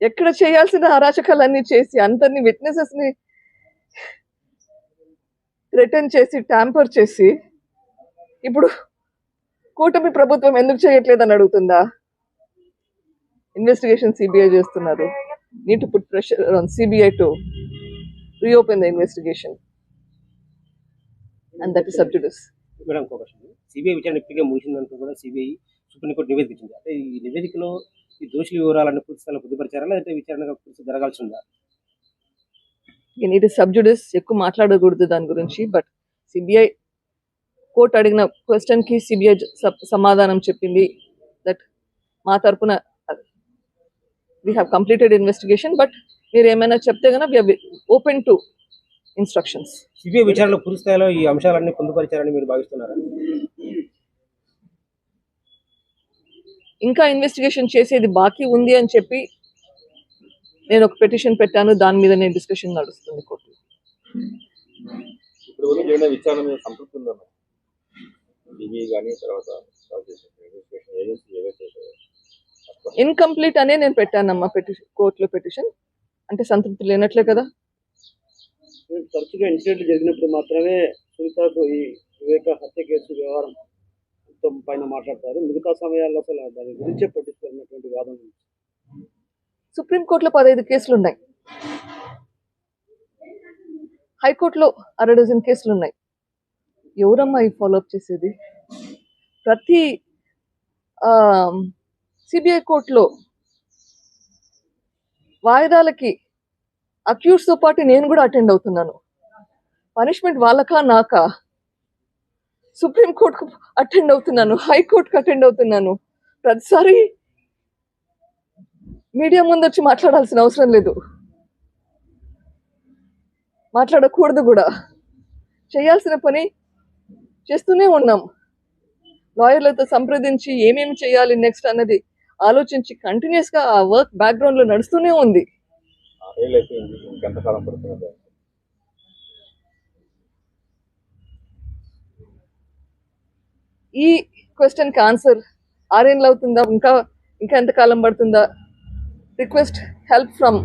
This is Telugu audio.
ఎక్కడ చేయాల్సిన అరాచకాలన్నీ చేసి అందరినీ విట్నెసెస్ని రిటర్న్ చేసి ట్యాంపర్ చేసి ఇప్పుడు కూటమి ప్రభుత్వం ఎందుకు చేయట్లేదని అడుగుతుందా? ఇన్వెస్టిగేషన్ సిబిఐ చేస్తున్నారు. Need to put pressure on CBI to reopen the investigation and that is sub judice madam ఇంకో క్వశ్చన్. సిబిఐ విచారణ ఇప్పటికే ముగిసిందంటూ కూడా సిబిఐ సుప్రీంకోర్టు నివేదిక ఇచ్చింది. అంటే ఈ నివేదికలో ఈ దోషుల వివరాలను పూర్తి స్థాయిలో పొందుపరిచారా? లేదంటే విచారణ పూర్తి జరగాల్సి ఉందా ఇస్ సబ్జుడిస్ ఎక్కువ మాట్లాడకూడదు దాని గురించి బట్ సిబిఐ కోర్టు అడిగిన క్వశ్చన్కి సిబిఐ సమాధానం చెప్పింది దట్ మా తరపున we have completed investigation but మీరు ఏమైనా చెప్తే కనుక we are open to instructions CBI విచారణలో పూర్తి స్థాయిలో ఈ అంశాలన్నీ పొందుపరిచారని మీరు భావిస్తున్నారా? ఇంకా ఇన్వెస్టిగేషన్ చేసేది బాకీ ఉంది అని చెప్పి నేను ఒక పెటిషన్ పెట్టాను. దాని మీద నేను డిస్కషన్ నడుస్తుంది కోర్టు ఇన్కంప్లీట్ అనే నేను పెట్టానమ్మా పెటిషన్ కోర్టులో పెటిషన్ అంటే సంతృప్తి లేనట్లే కదా. తరచుగా ఇన్సిడెంట్లు జరిగినప్పుడు మాత్రమే సునీతకు ఈ వివేక హత్య కేసు వ్యవహారం ప్రభుత్వం పైన మాట్లాడతారు. మిగతా సమయాల్లో అసలు దాని గురించే పట్టించుకున్నటువంటి వాదన సుప్రీంకోర్టులో పదహైదు కేసులు ఉన్నాయి హైకోర్టులో అర డజన్ కేసులు ఉన్నాయి ఎవరమ్మా ఈ ఫాలోఅప్ చేసేది? ప్రతి సిబిఐ కోర్టులో వాయిదాలకి అక్యూస్తో పాటు నేను కూడా అటెండ్ అవుతున్నాను. పనిష్మెంట్ వాళ్ళకా నాకా? సుప్రీంకోర్టుకు అటెండ్ అవుతున్నాను హైకోర్టుకు అటెండ్ అవుతున్నాను. ప్రతిసారి మీడియా ముందు వచ్చి మాట్లాడాల్సిన అవసరం లేదు. మాట్లాడకూడదు కూడా. చేయాల్సిన పని చేస్తూనే ఉన్నాం. లాయర్లతో సంప్రదించి ఏమేమి చేయాలి నెక్స్ట్ అన్నది ఆలోచించి కంటిన్యూస్గా ఆ వర్క్ బ్యాక్గ్రౌండ్లో నడుస్తూనే ఉంది. ఈ క్వశ్చన్కి ఆన్సర్ ఆరేళ్ళు అవుతుందా ఇంకా ఇంకా ఎంత కాలం పడుతుందా? Request help from